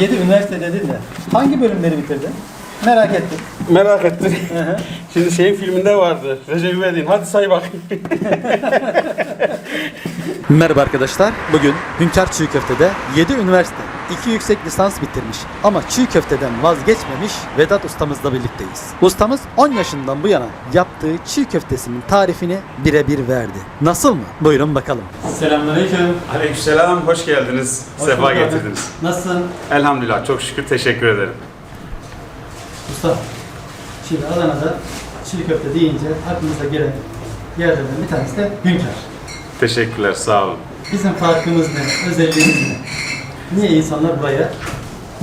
7 üniversite dedin de hangi bölümleri bitirdin? Merak ettim. Merak ettim. Hı hı. Şimdi şeyin filminde vardı. Recep İvedik'in. Hadi say bakayım. Merhaba arkadaşlar. Bugün Hünkar Çiğ Köfte'de 7 üniversite, 2 yüksek lisans bitirmiş ama çiğ köfteden vazgeçmemiş Vedat ustamızla birlikteyiz. Ustamız 10 yaşından bu yana yaptığı çiğ köftesinin tarifini birebir verdi. Nasıl mı? Buyurun bakalım. Selamünaleyküm. Aleykümselam. Hoş geldiniz. Hoş Sefa bulduk getirdiniz. Nasılsın Elhamdülillah. Çok şükür. Teşekkür ederim. usta? Şimdi Adana'da çiğ köfte deyince aklımıza gelen yerlerden bir tanesi de Hünkar. Teşekkürler. Sağ olun. Bizim farkımız ne? Özelliğimiz ne? Niye insanlar buraya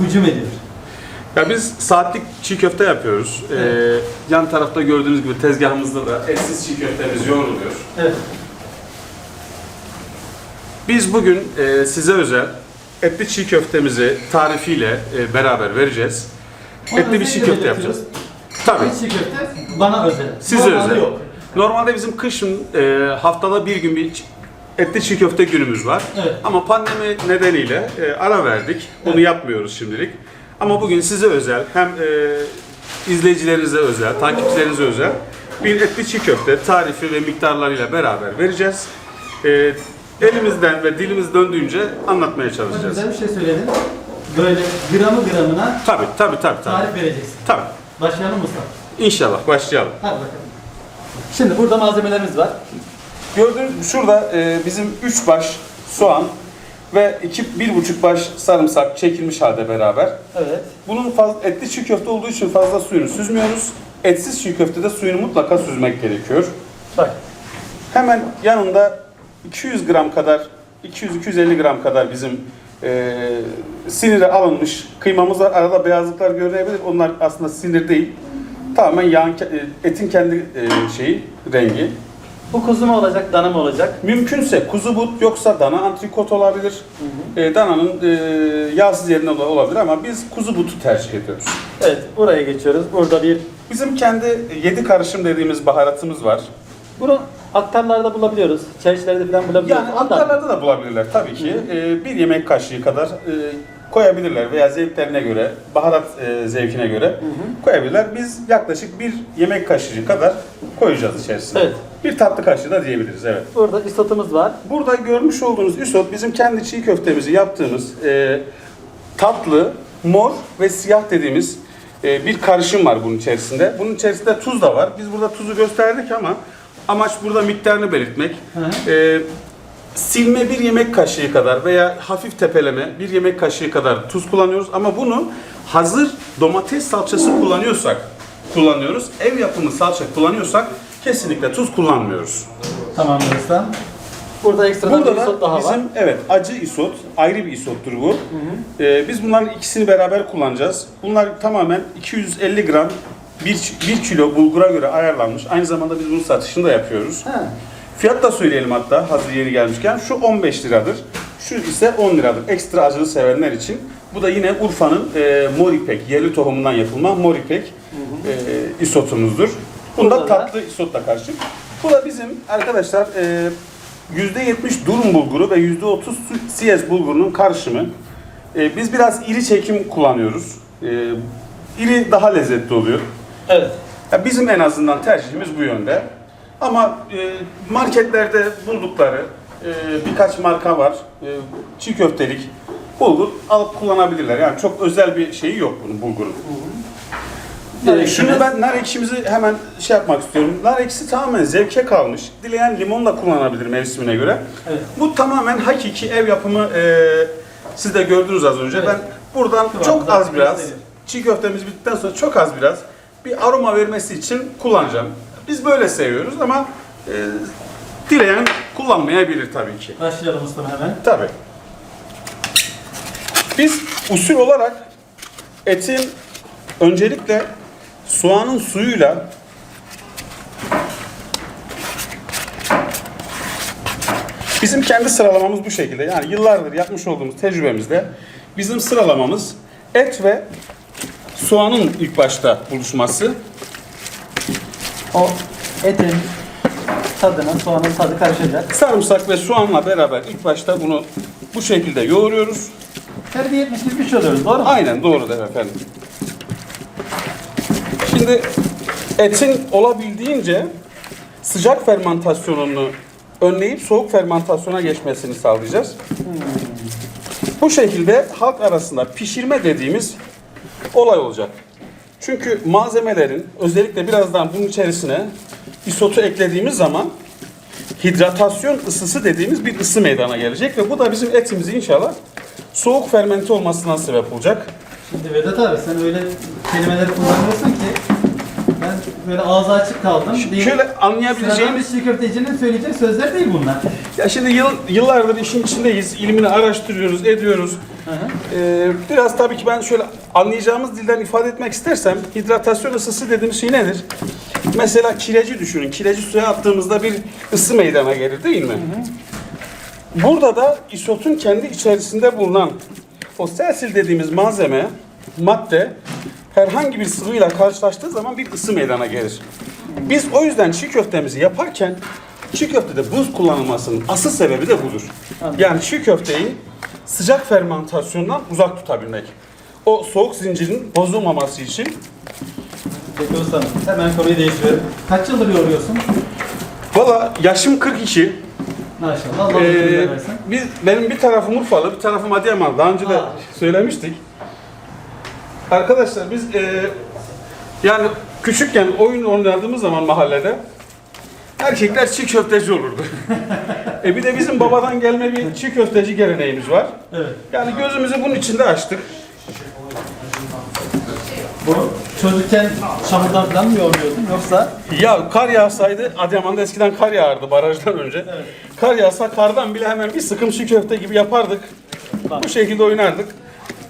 hücum ediyor? Ya biz saatlik çiğ köfte yapıyoruz. Ee, yan tarafta gördüğünüz gibi tezgahımızda da etsiz çiğ köftemiz yoğruluyor. Evet. Biz bugün e, size özel etli çiğ köftemizi tarifiyle e, beraber vereceğiz. Etli bir çiğ köfte yapacağız. Tabii. Çiğ köfte bana özel. Size Normalde özel. yok. Normalde bizim kışın e, haftada bir gün bir etli çiğ köfte günümüz var. Evet. Ama pandemi nedeniyle e, ara verdik. Onu yapmıyoruz şimdilik. Ama bugün size özel hem e, izleyicilerinize özel, takipçilerinize özel bir etli çiğ köfte tarifi ve miktarlarıyla beraber vereceğiz. E, elimizden ve dilimiz döndüğünce anlatmaya Çok çalışacağız. güzel bir şey söyledin. Böyle gramı gramına Tabii tabii tabii tabii. tarif vereceksin. Tabii. Başlayalım usta. İnşallah başlayalım. Hadi bakalım. Şimdi burada malzemelerimiz var. Gördüğünüz şurada e, bizim 3 baş soğan ve 2 1,5 baş sarımsak çekilmiş halde beraber. Evet. Bunun faz, etli çiğ köfte olduğu için fazla suyunu süzmüyoruz. Etsiz çiğ köftede suyunu mutlaka süzmek gerekiyor. Bak. Hemen yanında 200 gram kadar 200-250 gram kadar bizim e, sinire alınmış kıymamız var. Arada beyazlıklar görünebilir. Onlar aslında sinir değil. Tamamen yağın, e, etin kendi e, şeyi, rengi. Bu kuzu mu olacak, dana mı olacak? Mümkünse kuzu but yoksa dana antrikot olabilir. E, dananın e, yağsız yerine ola- olabilir ama biz kuzu butu tercih ediyoruz. Evet, buraya geçiyoruz. Burada bir... Bizim kendi yedi karışım dediğimiz baharatımız var. Bunu aktarlarda bulabiliyoruz. Çerçilerde falan bulabiliyoruz. Yani aktarlarda da bulabilirler tabii ki. E, bir yemek kaşığı kadar e, koyabilirler veya zevklerine göre, baharat e, zevkine göre koyabilirler. Biz yaklaşık bir yemek kaşığı kadar koyacağız içerisine. Evet. Bir tatlı kaşığı da diyebiliriz evet. Burada isotumuz var. Burada görmüş olduğunuz isot bizim kendi çiğ köftemizi yaptığımız e, tatlı, mor ve siyah dediğimiz e, bir karışım var bunun içerisinde. Bunun içerisinde tuz da var. Biz burada tuzu gösterdik ama amaç burada miktarını belirtmek. Hı E, silme bir yemek kaşığı kadar veya hafif tepeleme bir yemek kaşığı kadar tuz kullanıyoruz ama bunu hazır domates salçası kullanıyorsak kullanıyoruz. Ev yapımı salça kullanıyorsak kesinlikle tuz kullanmıyoruz. Tamamdır usta. Burada ekstradan Burada bir isot da daha bizim var. evet acı isot ayrı bir isottur bu. Ee, biz bunların ikisini beraber kullanacağız. Bunlar tamamen 250 gram 1, 1 kilo bulgura göre ayarlanmış. Aynı zamanda biz bunun satışını da yapıyoruz. Ha. Fiyat da söyleyelim hatta hazır yeri gelmişken. Şu 15 liradır. Şu ise 10 liradır. Ekstra acılı sevenler için. Bu da yine Urfa'nın e, Moripek, yerli tohumundan yapılma Moripek e, isotumuzdur. Bunda Burada da- tatlı isotla karışık. Bu da bizim arkadaşlar e, %70 durum bulguru ve %30 su- siyez bulgurunun karışımı. E, biz biraz iri çekim kullanıyoruz. E, iri daha lezzetli oluyor. Evet. Ya bizim en azından tercihimiz bu yönde. Ama e, marketlerde buldukları e, birkaç marka var. E, çiğ köftelik bulgur alıp kullanabilirler. Yani çok özel bir şeyi yok bunun bulgurun. Nar E, şimdi ben nar ekşimizi hemen şey yapmak istiyorum. Nar ekşisi tamamen zevke kalmış. Dileyen limon da kullanabilir mevsimine göre. Evet. Bu tamamen hakiki ev yapımı e, siz de gördünüz az önce. Evet. Ben buradan Kıvamı çok az biraz çiğ köftemiz bittikten sonra çok az biraz bir aroma vermesi için kullanacağım. Biz böyle seviyoruz ama e, dileyen kullanmayabilir tabii ki. Başlayalım ustam hemen. Tabii. Biz usul olarak etin öncelikle soğanın suyuyla Bizim kendi sıralamamız bu şekilde. Yani yıllardır yapmış olduğumuz tecrübemizde bizim sıralamamız et ve soğanın ilk başta buluşması. O etin tadına soğanın tadı karışacak. Sarımsak ve soğanla beraber ilk başta bunu bu şekilde yoğuruyoruz. terbiye etmiş gibi bir şey oluyoruz. Doğru mu? Aynen doğrudur efendim. Şimdi etin olabildiğince sıcak fermentasyonunu önleyip soğuk fermentasyona geçmesini sağlayacağız. Bu şekilde halk arasında pişirme dediğimiz olay olacak. Çünkü malzemelerin özellikle birazdan bunun içerisine isotu eklediğimiz zaman hidratasyon ısısı dediğimiz bir ısı meydana gelecek ve bu da bizim etimizi inşallah soğuk fermente olmasına sebep olacak. Şimdi Vedat abi sen öyle kelimeleri kullanıyorsun ki ben böyle ağzı açık kaldım. Bir- Şöyle Sıradan anlayabileceğimiz bir çiğ köftecinin söyleyeceği sözler değil bunlar. Ya şimdi yıl, yıllardır işin içindeyiz, ilmini araştırıyoruz, ediyoruz. Ee, biraz tabii ki ben şöyle anlayacağımız dilden ifade etmek istersem, hidratasyon ısısı dediğimiz şey nedir? Mesela kireci düşünün. Kireci suya attığımızda bir ısı meydana gelir değil mi? Burada da isotun kendi içerisinde bulunan o selsil dediğimiz malzeme, madde herhangi bir sıvıyla karşılaştığı zaman bir ısı meydana gelir. Biz o yüzden çiğ köftemizi yaparken çiğ köftede buz kullanılmasının asıl sebebi de budur. Yani çiğ köfteyi sıcak fermentasyondan uzak tutabilmek. O soğuk zincirin bozulmaması için Peki ustam hemen konuyu değiştiriyorum. Kaç yıldır yoruyorsun? Valla yaşım 42. Maşallah Allah Ee, biz, benim bir tarafım Urfalı, bir tarafım Adıyaman. Daha önce de söylemiştik. Arkadaşlar biz e, yani küçükken oyun oynadığımız zaman mahallede erkekler çiğ köfteci olurdu. e bir de bizim babadan gelme bir çiğ köfteci geleneğimiz var. Evet. Yani gözümüzü bunun içinde açtık. Bu çocukken çamurdan falan mı yoğuruyordun yoksa? Ya kar yağsaydı, Adıyaman'da eskiden kar yağardı barajdan önce. Kar yağsa kardan bile hemen bir sıkım çiğ köfte gibi yapardık. Bu şekilde oynardık.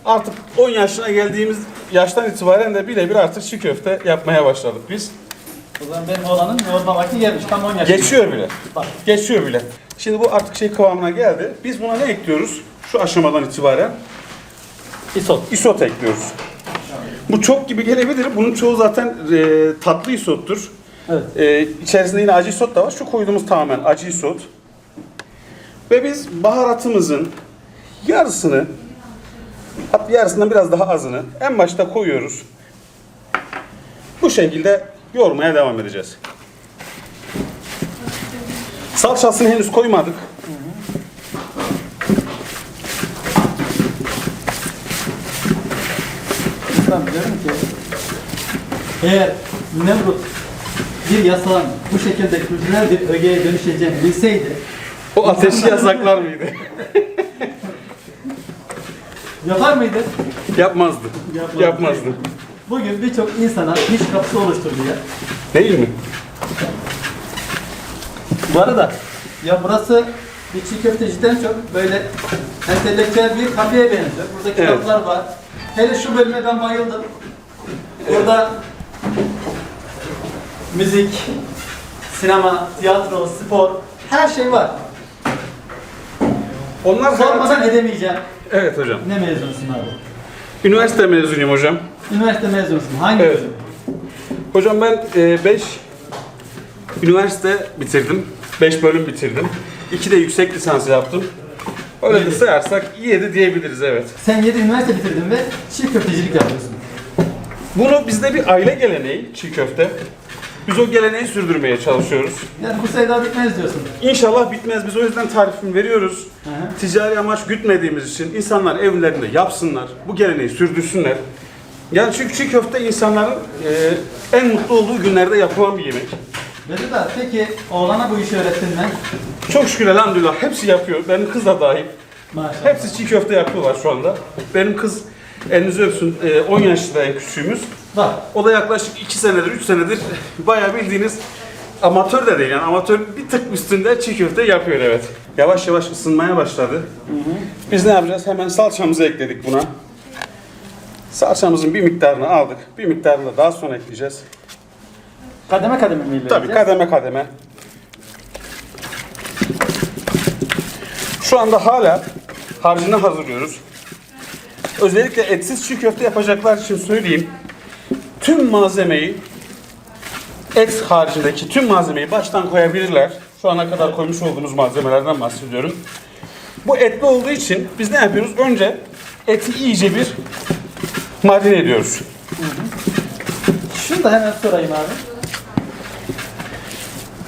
Artık 10 yaşına geldiğimiz yaştan itibaren de birebir artık çiğ köfte yapmaya başladık biz. O zaman benim oğlanın yoğurma vakti gelmiş tam 10 yaşında. Geçiyor bile. Bak. Geçiyor bile. Şimdi bu artık şey kıvamına geldi. Biz buna ne ekliyoruz? Şu aşamadan itibaren İsot. isot ekliyoruz. Bu çok gibi gelebilir. Bunun çoğu zaten e, tatlı isottur. Evet. Ee, içerisinde yine acı isot da var. Şu koyduğumuz tamamen acı isot. Ve biz baharatımızın yarısını, yarısından biraz daha azını en başta koyuyoruz. Bu şekilde yoğurmaya devam edeceğiz. Salçasını henüz koymadık. Ki eğer Nemrut bir yasağın bu şekilde kültürel bir ögeye dönüşeceğini bilseydi O ateşi yasaklar mıydı? yapar mıydı? Yapmazdı. Yapmazdı. Yapmazdı. Bugün birçok insana iş kapısı oluşturdu ya. Değil mi? Bu arada ya burası bir çiğ köfteciden çok böyle entelektüel bir kafeye benziyor. Burada Evet. kitaplar var. Hele şu bölüme ben bayıldım. Burada müzik, sinema, tiyatro, spor her şey var. Onlar Sormadan edemeyeceğim. Evet hocam. Ne mezunusun abi? Üniversite mezunuyum hocam. Üniversite mezunusun. Hangi Evet. bölüm? Hocam ben 5 üniversite bitirdim. 5 bölüm bitirdim. 2 de yüksek lisans yaptım. Öyle de sayarsak 7 diyebiliriz evet. Sen 7 üniversite bitirdin ve çiğ köftecilik yapıyorsun. Bunu bizde bir aile geleneği çiğ köfte. Biz o geleneği sürdürmeye çalışıyoruz. Yani bu sevda bitmez diyorsun. İnşallah bitmez. Biz o yüzden tarifini veriyoruz. Hı hı. Ticari amaç gütmediğimiz için insanlar evlerinde yapsınlar. Bu geleneği sürdürsünler. Yani çünkü çiğ köfte insanların e, en mutlu olduğu günlerde yapılan bir yemek. Vedat peki oğlana bu işi öğrettin mi? Çok şükür elhamdülillah hepsi yapıyor. Benim kız da dahil. Maşallah. Hepsi çiğ köfte yapıyorlar şu anda. Benim kız elinizi öpsün e, 10 yaşında en küçüğümüz. Bak O da yaklaşık 2 senedir 3 senedir bayağı bildiğiniz amatör de değil yani amatör bir tık üstünde çiğ köfte yapıyor evet. Yavaş yavaş ısınmaya başladı. Biz ne yapacağız? Hemen salçamızı ekledik buna. Salçamızın bir miktarını aldık. Bir miktarını da daha sonra ekleyeceğiz. kademe kademe mi ilerleyeceğiz? Tabii kademe kademe. Şu anda hala harcını hazırlıyoruz. Özellikle etsiz çiğ köfte yapacaklar için söyleyeyim. Tüm malzemeyi et haricindeki tüm malzemeyi baştan koyabilirler. Şu ana kadar koymuş olduğumuz malzemelerden bahsediyorum. Bu etli olduğu için biz ne yapıyoruz? Önce eti iyice bir marine ediyoruz. Şunu da hemen sorayım abi.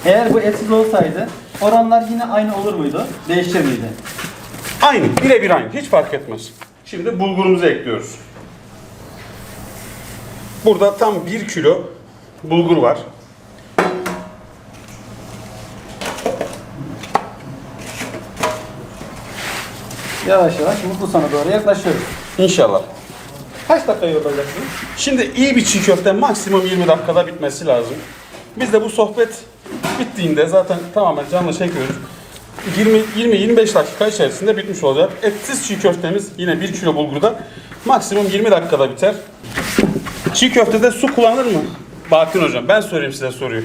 Eğer bu etsiz olsaydı oranlar yine aynı olur muydu? Değişir miydi? Aynı, birebir aynı. Hiç fark etmez. Şimdi bulgurumuzu ekliyoruz. Burada tam 1 kilo bulgur var. Yavaş yavaş mutlu sona doğru yaklaşıyoruz. İnşallah. Kaç dakika yoğurulacaksın? Şimdi iyi bir çiğ köfte maksimum 20 dakikada bitmesi lazım. Biz de bu sohbet bittiğinde zaten tamamen canlı çekiyoruz. 20-25 dakika içerisinde bitmiş olacak. Etsiz çiğ köftemiz yine 1 kilo bulgurda maksimum 20 dakikada biter. Çiğ köftede su kullanır mı? Bahattin hocam ben sorayım size soruyu.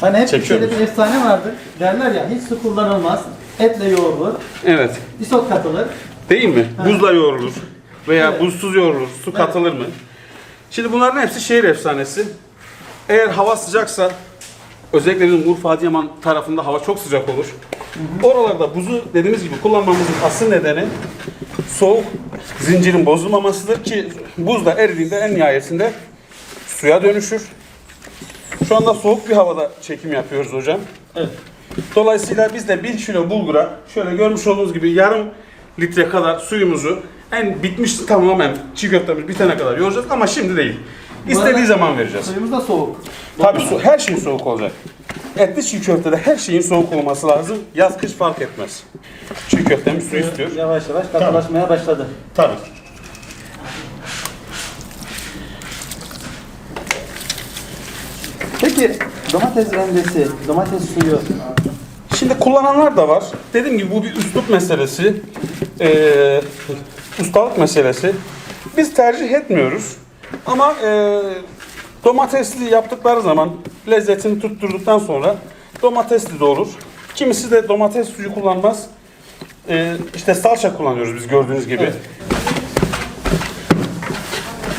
Hani hep Çekiyor şöyle bir efsane vardır. Derler ya hiç su kullanılmaz. Etle yoğrulur. Evet. Isot katılır. Değil mi? Buzla yoğrulur veya Evet. buzsuz yoğrulur. Su katılır mı? Şimdi bunların hepsi şehir efsanesi. Eğer hava sıcaksa özellikle bizim Urfa Adıyaman tarafında hava çok sıcak olur. Oralarda buzu dediğimiz gibi kullanmamızın asıl nedeni soğuk zincirin bozulmamasıdır ki buz da eridiğinde en nihayetinde suya dönüşür. Şu anda soğuk bir havada çekim yapıyoruz hocam. Evet. Dolayısıyla biz de 1 kilo bulgura şöyle görmüş olduğunuz gibi yarım litre kadar suyumuzu en bitmiş tamamen çiğ köftemiz bitene kadar yoğuracağız ama şimdi değil. İstediği zaman vereceğiz. Suyumuz da soğuk. Tabii su, her şey soğuk olacak. Etli çiğ köftede her şeyin soğuk olması lazım. Yaz kış fark etmez. Çiğ köftemiz su istiyor. Yavaş yavaş katılaşmaya başladı. Tabii. Peki domates rendesi, domates suyu Şimdi kullananlar da var. Dediğim gibi bu bir üslup meselesi. Ee, ustalık meselesi. Biz tercih etmiyoruz. Ama e, domatesli yaptıkları zaman lezzetini tutturduktan sonra domatesli de olur. Kimisi de domates suyu kullanmaz. Ee, işte salça kullanıyoruz biz gördüğünüz gibi. Evet.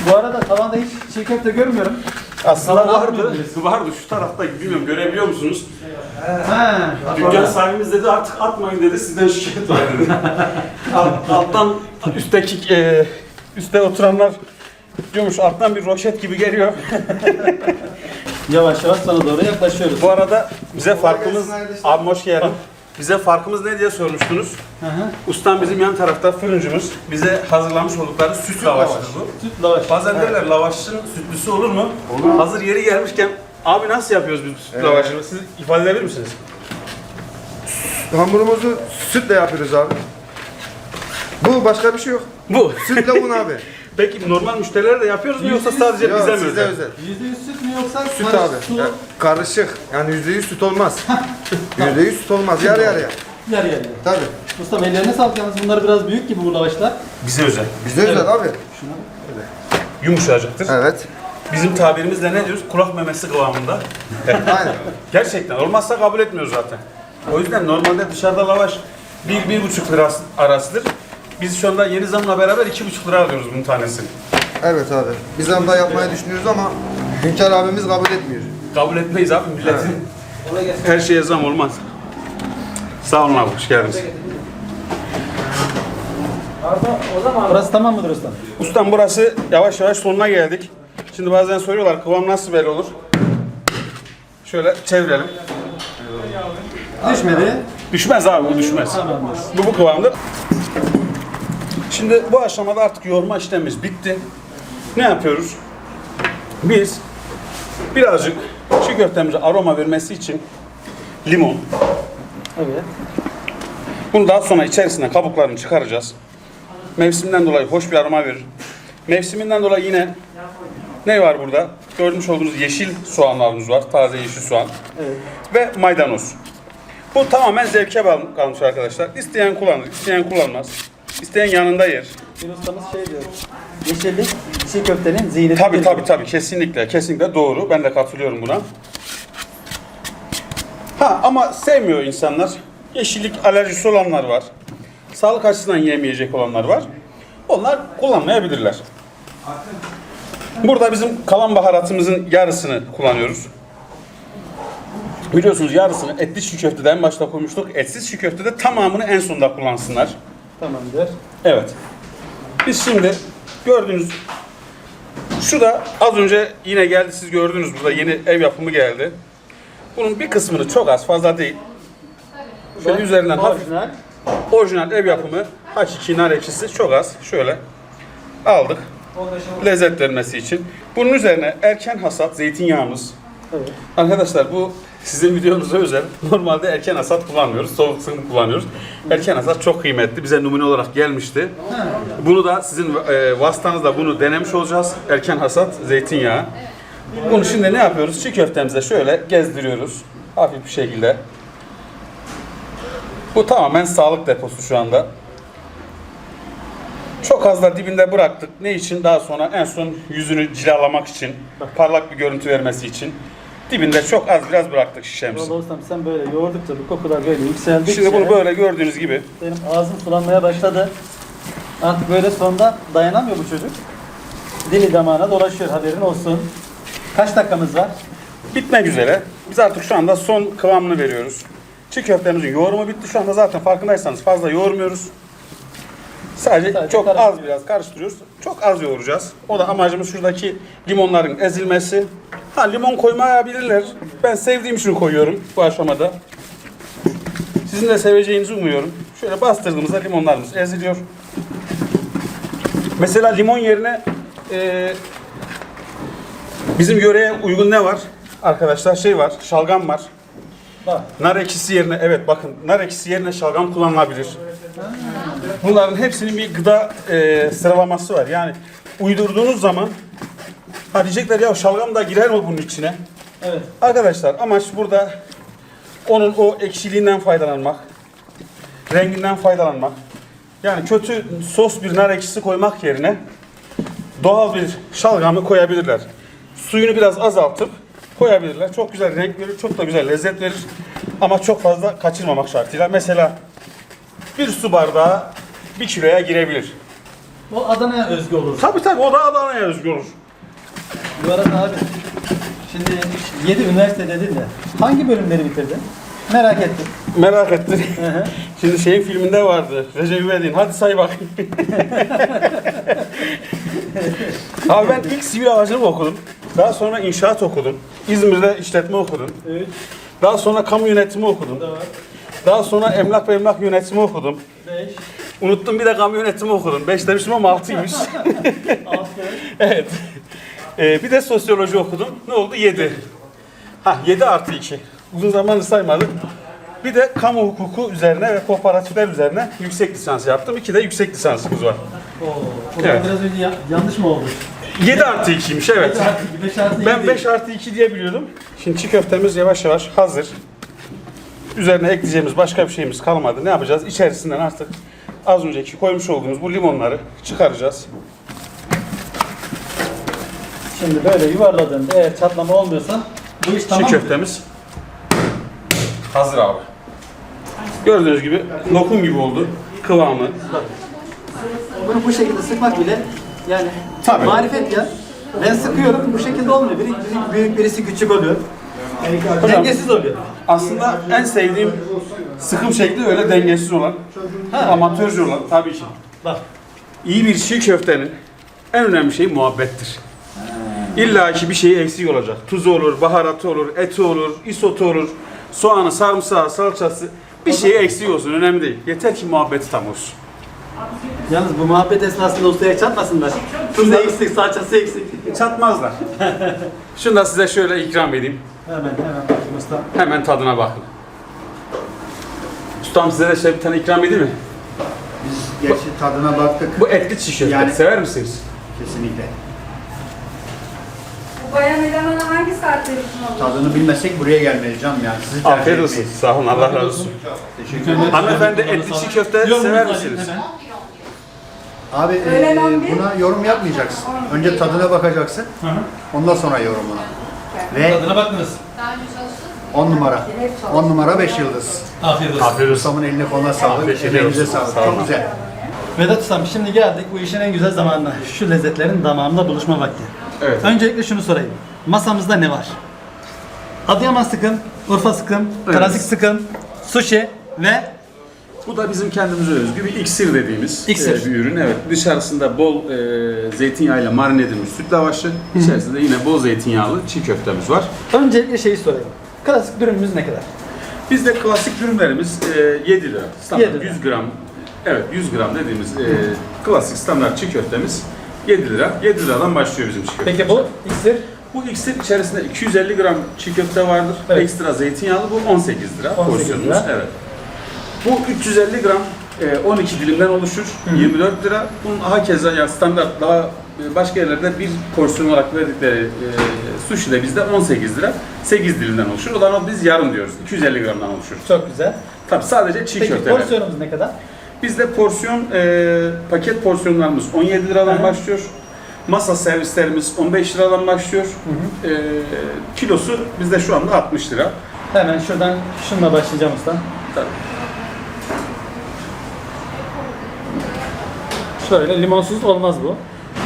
Bu arada tavanda hiç çiğ köfte görmüyorum. Aslında vardı. Vardı şu tarafta bilmiyorum görebiliyor musunuz? Ha, Dükkan sahibimiz dedi artık atmayın dedi sizden şikayet var dedi. Alt- alttan üstteki e, üstte oturanlar diyormuş alttan bir roşet gibi geliyor. Yavaş yavaş sana doğru yaklaşıyoruz. Bu arada bize farkımız abi hoş geldin. Bize farkımız ne diye sormuştunuz. Hı hı. Ustam bizim yan tarafta fırıncımız bize hazırlamış oldukları süt lavaşıdır bu. Süt lavaş. Bazen derler lavaşın sütlüsü olur mu? Olur. Hazır yeri gelmişken abi nasıl yapıyoruz biz süt lavaşını? Siz ifade edebilir misiniz? Hamurumuzu sütle yapıyoruz abi. Bu başka bir şey yok. Bu. Sütle un abi. Peki normal müşterilere de yapıyoruz mu yoksa sadece Yok, bize mi size özel? özel. Yüzde yüz süt mü yoksa Süt karış- abi. Su, Ya, karışık. Yani yüzde yüz süt olmaz. Yüzde yüz süt olmaz. Yarı yarıya. yarı yarıya. Tabii. Usta ellerine sağlık yalnız bunlar biraz büyük gibi bu lavaşlar. Bize özel. Bize özel abi. Yumuşacıktır. Evet. Bizim tabirimizle ne diyoruz? Kulak memesi kıvamında. Aynen. Gerçekten. Olmazsa kabul etmiyoruz zaten. O yüzden normalde dışarıda lavaş 1-1,5 lira arasıdır. Biz şu anda yeni zamla beraber 2,5 lira alıyoruz bunun tanesini. Evet abi. Biz anda yapmayı düşünüyoruz ama Hünkar abimiz kabul etmiyor. Kabul etmeyiz abi milletin. Her şeye zam olmaz. Sağ olun abi, hoş geldiniz. Burası tamam mıdır usta? Ustam burası yavaş yavaş sonuna geldik. Şimdi bazen soruyorlar kıvam nasıl belli olur? Şöyle çevirelim. Düşmedi. Düşmez abi bu düşmez. Tamamdır. Bu bu kıvamdır. Şimdi bu aşamada artık yoğurma işlemimiz bitti. Ne yapıyoruz? Biz birazcık çiğ köftemize aroma vermesi için limon. Evet. Bunu daha sonra içerisine kabuklarını çıkaracağız. Mevsimden dolayı hoş bir aroma verir. Mevsiminden dolayı yine ne var burada? Görmüş olduğunuz yeşil soğanlarımız var. Taze yeşil soğan. Evet. Ve maydanoz. Bu tamamen zevke bağlı kalmış arkadaşlar. İsteyen kullanır, isteyen kullanmaz. İsteyen yanında yer. Bir ustamız şey diyor. Yeşillik çiğ köftenin ziyneti. Tabi tabi tabi kesinlikle kesinlikle doğru. Ben de katılıyorum buna. Ha ama sevmiyor insanlar. Yeşillik alerjisi olanlar var. Sağlık açısından yemeyecek olanlar var. Onlar kullanmayabilirler. Burada bizim kalan baharatımızın yarısını kullanıyoruz. Biliyorsunuz yarısını etli çiğ köftede en başta koymuştuk. Etsiz çiğ köftede tamamını en sonda kullansınlar. Tamamdır. Evet. Biz şimdi gördüğünüz şu da az önce yine geldi siz gördünüz burada yeni ev yapımı geldi. Bunun bir kısmını çok az fazla değil. Şöyle üzerinden hafif Orijinal. orijinal ev yapımı H2 nar ekşisi çok az şöyle aldık lezzet vermesi için. Bunun üzerine erken hasat zeytinyağımız. Evet. Arkadaşlar bu sizin videonuza özel. Normalde erken hasat kullanmıyoruz. Soğuk ısınık kullanıyoruz. Erken hasat çok kıymetli. Bize numune olarak gelmişti. Bunu da sizin e, vasıtanızla bunu denemiş olacağız. Erken hasat zeytinyağı. Bunu şimdi ne yapıyoruz? Çiğ köftemize şöyle gezdiriyoruz. Hafif bir şekilde. Bu tamamen sağlık deposu şu anda. Çok az da dibinde bıraktık. Ne için? Daha sonra en son yüzünü cilalamak için, parlak bir görüntü vermesi için. Dibinde çok az biraz bıraktık şişemizi. Valla ustam sen böyle yoğurdukça bu kokular böyle yükseldikçe Şimdi bunu böyle gördüğünüz gibi benim ağzım sulanmaya başladı. Artık böyle sonunda dayanamıyor bu çocuk. Dili damağına dolaşıyor haberin olsun. Kaç dakikamız var? bitmek üzere. Biz artık şu anda son kıvamını veriyoruz. Çiğ köftemizin yoğurumu bitti. Şu anda zaten farkındaysanız fazla yoğurmuyoruz. Sadece, Sadece çok az biraz karıştırıyoruz. Çok az yoğuracağız. O da amacımız şuradaki limonların ezilmesi. Ha limon koymayabilirler. Ben sevdiğim için koyuyorum bu aşamada. Sizin de seveceğinizi umuyorum. Şöyle bastırdığımızda limonlarımız eziliyor. Mesela limon yerine eee Bizim yöreye uygun ne var? Arkadaşlar şey var, şalgam var. Bak. Nar ekşisi yerine, evet bakın nar ekşisi yerine şalgam kullanılabilir. Bunların hepsinin bir gıda e, sıralaması var. Yani uydurduğunuz zaman ha diyecekler ya şalgam da girer mi bunun içine? Evet. Arkadaşlar amaç burada onun o ekşiliğinden faydalanmak, renginden faydalanmak. Yani kötü sos bir nar ekşisi koymak yerine doğal bir şalgamı koyabilirler. Suyunu biraz azaltıp koyabilirler. Çok güzel renk verir, çok da güzel lezzet verir. Ama çok fazla kaçırmamak şartıyla. Mesela bir su bardağı bir kiloya girebilir. O Adana'ya özgü olur. Tabii tabii o da Adana'ya özgü olur. Bu arada abi şimdi 7 üniversite dedin de hangi bölümleri bitirdin? Merak ettim. Merak. Hı hı. Şimdi şeyin filminde vardı. Recep İvedik'in. Hadi say bakayım. Abi ben ilk sivil havacılık okudum. Daha sonra inşaat okudum. İzmir'de işletme okudum. Üç, Daha sonra kamu yönetimi okudum. dört, Daha sonra emlak ve emlak yönetimi okudum. beş, Unuttum bir de kamu yönetimi okudum. Beş demiştim ama altıymış. altı, evet. Ee, bir de sosyoloji okudum. Ne oldu? Yedi. Ha yedi artı iki. Uzun zamandır saymadım. Bir de kamu hukuku üzerine ve kooperatifler üzerine yüksek lisans yaptım. İki de yüksek lisansımız var. Oo, o Evet. biraz önce ya- yanlış mı oldu? 7 artı 2'ymiş evet. 5 artı Ben 5 artı 2 diye biliyordum. Şimdi çiğ köftemiz yavaş yavaş hazır. Üzerine ekleyeceğimiz başka bir şeyimiz kalmadı. Ne yapacağız? İçerisinden artık az önceki koymuş olduğumuz bu limonları çıkaracağız. Şimdi böyle yuvarladığında eğer çatlama olmuyorsa bu iş tamam çiğ mı? köftemiz hazır abi. Gördüğünüz gibi lokum gibi oldu. Kıvamı. Bunu bu şekilde sıkmak bile yani Tabii. marifet ya. Ben sıkıyorum bu şekilde olmuyor. Biri, biri büyük birisi küçük oluyor. Dengesiz oluyor. Aslında en sevdiğim sıkım şekli öyle dengesiz olan, amatörce olan tabii ki. Bak İyi bir çiğ köftenin en önemli şeyi muhabbettir. İlla ki bir şeyi eksik olacak. Tuzu olur, baharatı olur, eti olur, isotu olur, soğanı, sarımsağı, salçası. Bir şeyi eksik olsun önemli değil. Yeter ki muhabbeti tam olsun. Yalnız bu muhabbet esnasında ustaya çatmasınlar. Tuzu eksik, salçası eksik. Çatmazlar. Şunu da size şöyle ikram edeyim. Hemen hemen bakayım usta. Hemen tadına bakın. Ustam size de şöyle bir tane ikram edeyim mi? Biz gerçi tadına baktık. Bu etli çiğ köfte. Yani- Sever misiniz? Kesinlikle. Bu bayan elemanı hangi saatte olur? Tadını bilmesek buraya gelmeyiz canım yani. Sizi tercih Afiyet olsun. etmeyiz. Sağ olun. Allah razı olsun. Teşekkür ederim. Hanımefendi etli çiğ köfte sever misiniz? Abi e, buna yorum yapmayacaksın. Önce tadına bakacaksın. Ondan sonra yorumuna. Ve Tadına bakınız. 10 numara. 10 numara 5 yıldız. Afiyet olsun. Afiyet olsun. Ustamın eline koluna sağlık. Afiyet Elinize olsun. sağlık. Sağ olun. Çok güzel. Vedat Ustam şimdi geldik bu işin en güzel zamanına. Şu lezzetlerin damağımda buluşma vakti. Evet. Öncelikle şunu sorayım. Masamızda ne var? Adıyaman sıkım, Urfa sıkım, Evet. Karazik sıkım, sushi ve Bu da bizim kendimize özgü bir iksir dediğimiz İksir. e, bir ürün. Evet. Dışarısında bol e, zeytinyağıyla marine edilmiş süt lavaşı. İçerisinde yine bol zeytinyağlı çiğ köftemiz var. Öncelikle şeyi sorayım. Klasik dürümümüz ne kadar? Bizde klasik ürünlerimiz e, 7 lira. Standart 7 lira. 100 gram. Evet 100 gram dediğimiz e, klasik standart çiğ köftemiz 7 lira. 7 liradan başlıyor bizim çiğ köfte. Peki bu iksir Bu iksir içerisinde 250 gram çiğ köfte vardır. Evet. Ekstra zeytinyağlı bu 18 lira 18 porsiyonumuz. lira. Evet. Bu 350 gram e, 12 dilimden oluşur. 24 lira. Bunun hakeza ya standart daha e, başka yerlerde bir porsiyon olarak verdikleri e, sushi de bizde 18 lira. 8 dilimden oluşur. O zaman biz yarım diyoruz. 250 gramdan oluşur. çok güzel. Tabii sadece çiğ Peki köfteler. porsiyonumuz ne kadar? Bizde porsiyon, e, paket porsiyonlarımız 17 liradan Hı. başlıyor. Masa servislerimiz 15 liradan başlıyor. E, kilosu bizde şu anda 60 lira. Hemen şuradan şununla başlayacağım usta. Tabii. Şöyle limonsuz olmaz bu.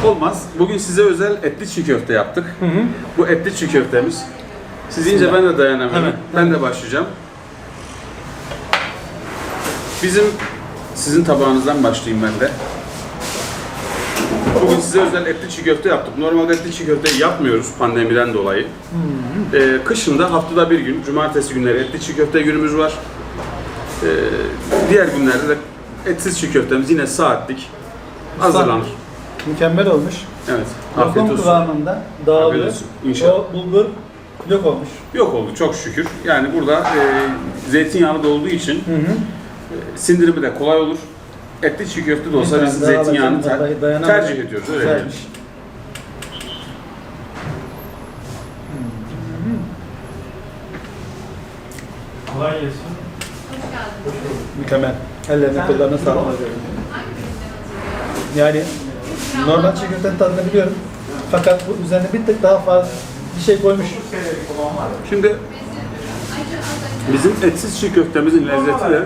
Olmaz. Bugün size özel etli çiğ köfte yaptık. Bu etli çiğ köftemiz. Siz deyince ben de dayanamıyorum. Hemen, Ben de başlayacağım. Bizim sizin tabağınızdan başlayayım ben de. Bugün size özel etli çiğ köfte yaptık. Normalde etli çiğ köfte yapmıyoruz pandemiden dolayı. Ee, kışında haftada bir gün, cumartesi günleri etli çiğ köfte günümüz var. Ee, diğer günlerde de etsiz çiğ köftemiz yine saatlik hazırlanır. Mükemmel olmuş. Evet. Afiyet Lokum olsun. kıvamında dağılıyor. Olsun, inşallah. O bulgur yok olmuş. Yok oldu çok şükür. Yani burada e, zeytinyağlı da olduğu için e, sindirimi de kolay olur. Etli çiğ köfte de olsa biz daha zeytinyağını alacağım, ter- vallahi dayanamadım. tercih ediyoruz. Öyle diyelim. Güzelmiş. Mükemmel. Ellerine kollarına sağlık. Yani normal çiğ köftenin tadını biliyorum. Fakat bu üzerine bir tık daha fazla bir şey koymuş. Şimdi bizim etsiz çiğ köftemizin lezzeti de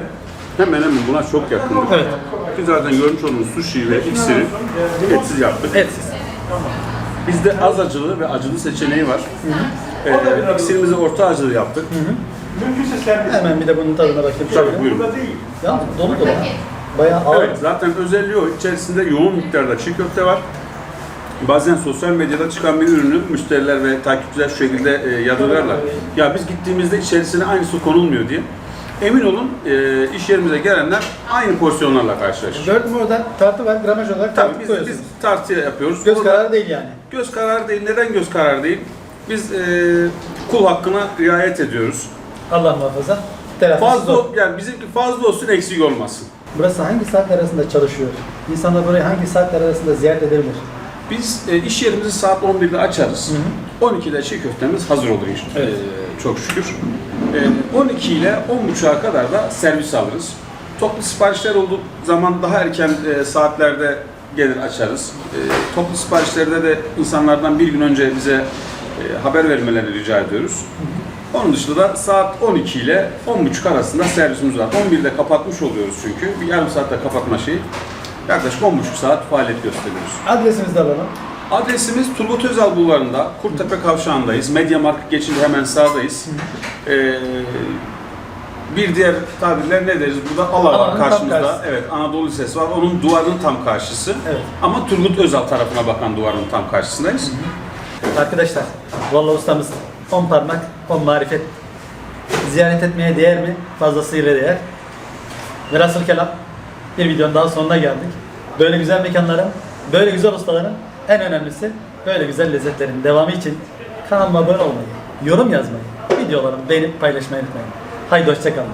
hemen hemen buna çok yakındır. Evet. Biz zaten görmüş olduğunuz sushi ve iksiri etsiz yaptık. Etsiz. Bizde az acılı ve acılı seçeneği var. Ee, iksirimizi orta acılı yaptık. Hemen bir de bunun tadına bakayım. Tabii buyurun. Yalnız dolu dolu. Bayağı ağır. Evet, zaten özelliği o. İçerisinde yoğun miktarda çiğ köfte var. Bazen sosyal medyada çıkan bir ürünü müşteriler ve takipçiler şu şekilde e, yadırgarlar. Ya biz gittiğimizde içerisine aynısı konulmuyor diye. Emin olun e, iş yerimize gelenler aynı porsiyonlarla karşılaşır. Gördüm orada tartı var. Gramaj olarak Tabii tartı biz, koyuyorsunuz. biz tartıya yapıyoruz. Göz Orada- kararı değil yani. Göz kararı değil. Neden göz kararı değil? Biz e, kul hakkına riayet ediyoruz. Allah muhafaza. Telafisi Fazla zor. yani bizimki fazla olsun eksik olmasın. Burası hangi saatler arasında çalışıyor? İnsanlar burayı hangi saatler arasında ziyaret edebilir? Biz e, iş yerimizi saat 11'de açarız. 12'de çiğ köftemiz hazır olur iş. Evet. E, çok şükür. E, 12 ile 10.30'a kadar da servis alırız. Toplu siparişler olduğu zaman daha erken e, saatlerde gelir açarız. E, toplu siparişlerde de insanlardan bir gün önce bize e, haber vermelerini rica ediyoruz. Onun dışında da saat 12 ile 10.30 arasında servisimiz var. 11'de kapatmış oluyoruz çünkü. Bir yarım saatte kapatma şeyi. Yaklaşık 10.30 saat faaliyet gösteriyoruz. Adresimizi de alalım. Adresimiz Turgut Özal Bulvarı'nda, Kurttepe Kavşağı'ndayız. Media Markt geçince hemen sağdayız. Ee, bir diğer tabirler ne deriz? Burada Ala Ala'nın var tam karşımızda. karşısı. Evet, Anadolu Lisesi var. Onun duvarının tam karşısı. Evet. Ama Turgut Özal tarafına bakan duvarın tam karşısındayız. Arkadaşlar, vallahi ustamız 10 parmak, 10 marifet. Ziyaret etmeye değer mi? Fazlasıyla değer. Velhasıl kelam, bir videonun daha sonuna geldik. Böyle güzel mekanların, böyle güzel ustaların, en önemlisi böyle güzel lezzetlerin devamı için kanalıma abone olmayı, yorum yazmayı, videolarımı beğenip paylaşmayı unutmayın. Haydi hoşçakalın.